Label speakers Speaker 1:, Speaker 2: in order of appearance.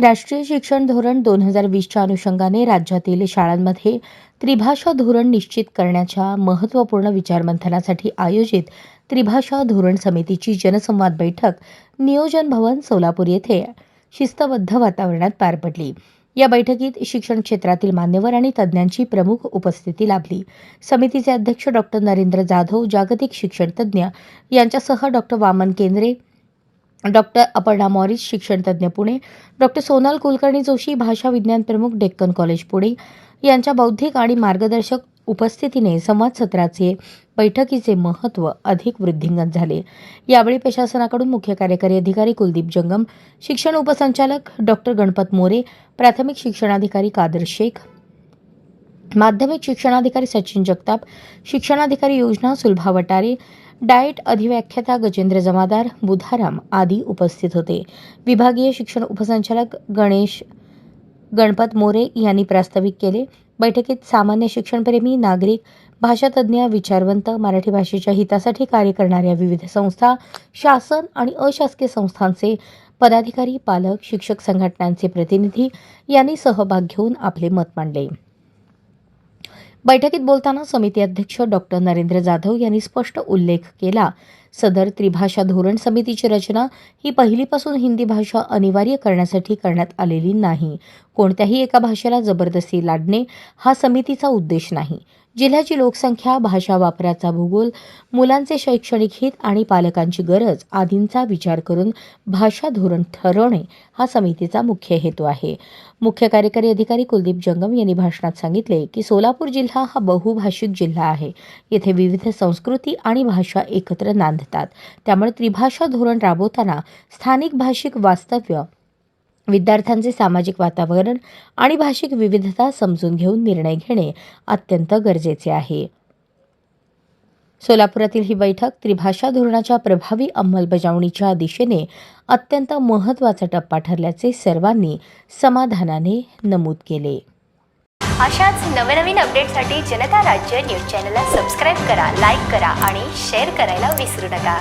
Speaker 1: राष्ट्रीय शिक्षण धोरण दोन हजार वीसच्या अनुषंगाने राज्यातील शाळांमध्ये त्रिभाषा धोरण निश्चित करण्याच्या महत्त्वपूर्ण विचारमंथनासाठी आयोजित त्रिभाषा धोरण समितीची जनसंवाद बैठक नियोजन भवन सोलापूर येथे शिस्तबद्ध वातावरणात पार पडली. या बैठकीत शिक्षण क्षेत्रातील मान्यवर आणि तज्ज्ञांची प्रमुख उपस्थिती लाभली. समितीचे अध्यक्ष डॉक्टर नरेंद्र जाधव जागतिक शिक्षण तज्ज्ञ यांच्यासह doctor Waman Kendre doctor Aparna Morris शिक्षणतज्ज्ञ पुणे डॉक्टर सोनाल कुलकर्णी जोशी भाषा विज्ञान प्रमुख डेक्कन कॉलेज पुणे यांच्या बौद्धिक आणि मार्गदर्शक उपस्थितीने संवाद सत्राचे बैठकीचे महत्त्व अधिक वृद्धिंगत झाले. यावेळी प्रशासनाकडून मुख्य कार्यकारी अधिकारी कुलदीप जंगम शिक्षण उपसंचालक डॉक्टर गणपत मोरे प्राथमिक शिक्षणाधिकारी कादर शेख माध्यमिक शिक्षणाधिकारी सचिन जगताप शिक्षणाधिकारी योजना सुलभा वटारे डाएट अधिव्याख्याता गजेंद्र जमादार बुधाराम आदी उपस्थित होते. विभागीय शिक्षण उपसंचालक गणेश गणपत मोरे यांनी प्रास्ताविक केले. बैठकीत सामान्य शिक्षणप्रेमी नागरिक भाषातज्ज्ञ विचारवंत मराठी भाषेच्या हितासाठी कार्य करणाऱ्या विविध संस्था शासन आणि अशासकीय संस्थांचे पदाधिकारी पालक शिक्षक संघटनांचे प्रतिनिधी यांनी सहभाग घेऊन आपले मत मांडले. बैठकीत बोलताना समिती अध्यक्ष डॉक्टर नरेंद्र जाधव यांनी स्पष्ट उल्लेख केला. सदर त्रिभाषा धोरण समितीची रचना ही पहिलीपासून हिंदी भाषा अनिवार्य करण्यासाठी करण्यात आलेली नाही. कोणत्याही एका भाषेला जबरदस्ती लादणे हा समितीचा उद्देश नाही. जिल्ह्याची लोकसंख्या भाषा वापराचा भूगोल मुलांचे शैक्षणिक हित आणि पालकांची गरज आदींचा विचार करून भाषा धोरण ठरवणे हा समितीचा मुख्य हेतू आहे. मुख्य कार्यकारी अधिकारी कुलदीप जंगम यांनी भाषणात सांगितले की सोलापूर जिल्हा हा बहुभाषिक जिल्हा आहे. येथे विविध संस्कृती आणि भाषा एकत्र नांदतात. त्यामुळे त्रिभाषा धोरण राबवताना स्थानिक भाषिक वास्तव्य विद्यार्थ्यांचे सामाजिक वातावरण आणि भाषिक विविधता समजून घेऊन निर्णय घेणे अत्यंत गरजेचे आहे. सोलापुरातील ही बैठक त्रिभाषा धोरणाच्या प्रभावी अंमलबजावणीच्या दिशेने अत्यंत महत्त्वाचा टप्पा ठरल्याचे सर्वांनी समाधानाने नमूद केले.
Speaker 2: अशाच नवनवीन अपडेटसाठी जनता राज्य न्यूज चॅनलला सबस्क्राईब करा लाईक करा आणि शेअर करायला विसरू नका.